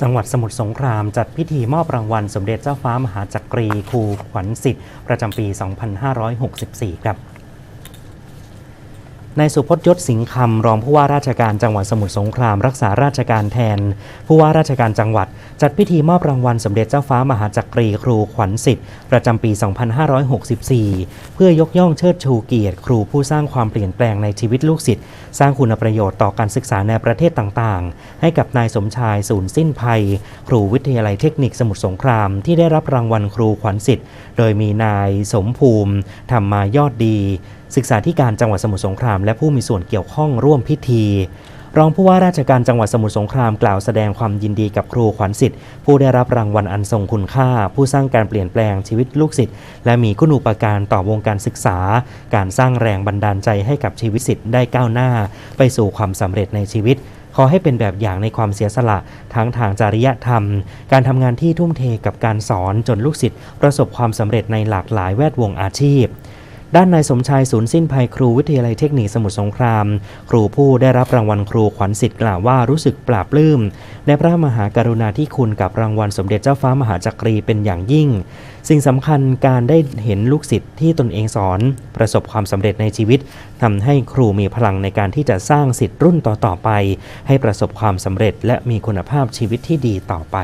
จังหวัดสมุทรสงครามจัดพิธีมอบรางวัล สมเด็จเจ้าฟ้ามหาจักรีครูขวัญสิทธิ์ประจำปี 2564 ครับ นายสุพจน์ยศสิงห์คำรองผู้ว่าราชการจังหวัดสมุทรสงคราม รักษาราชการแทน ผู้ว่าราชการจังหวัด จัดพิธีมอบรางวัลสมเด็จเจ้าฟ้ามหาจักรีครูขวัญสิทธิ์ประจำปี 2564 เพื่อยกย่องเชิดชูเกียรติครูผู้สร้างความเปลี่ยนแปลงในชีวิตลูกศิษย์สร้างคุณประโยชน์ต่อการศึกษาในประเทศต่างๆ ให้กับนายสมชายศูนย์สิ้นภัย ครูวิทยาลัยเทคนิคสมุทรสงคราม ที่ได้รับรางวัลครูขวัญสิทธิ์โดยมีนายสมภูมิธรรมายอดดี ศึกษาธิการจังหวัดสมุทรสงคราม และผู้มีส่วนเกี่ยวข้องร่วมพิธี รองผู้ว่าราชการจังหวัดสมุทรสงครามกล่าวแสดงความยินดีกับครูขวัญสิทธิ์ผู้ได้รับรางวัลอันทรงคุณค่า ผู้สร้างการเปลี่ยนแปลงชีวิตลูกศิษย์และมีคุณูปการต่อวงการศึกษา การสร้างแรงบันดาลใจให้กับชีวิตศิษย์ได้ก้าวหน้า ไปสู่ความสำเร็จในชีวิตขอให้เป็นแบบอย่างในความเสียสละทั้งทางจริยธรรม การทำงานที่ทุ่มเทกับการสอนจนลูกศิษย์ประสบความสำเร็จในหลากหลายแวดวงอาชีพ ด้านนายสมชายศูนย์สิ้นภัยครูวิทยาลัยเทคนิคสมุทรสงคราม ครูผู้ได้รับรางวัลครูขวัญสิทธิ์กล่าวว่ารู้สึกปลาบปลื้มในพระมหากรุณาธิคุณกับรางวัลสมเด็จเจ้าฟ้ามหาจักรีเป็นอย่างยิ่ง สิ่งสำคัญการได้เห็นลูกศิษย์ที่ตนเองสอน ประสบความสำเร็จในชีวิตทำให้ครูมีพลังในการที่จะสร้างศิษย์รุ่นต่อๆไป ให้ประสบความสำเร็จและมีคุณภาพชีวิตที่ดีต่อไป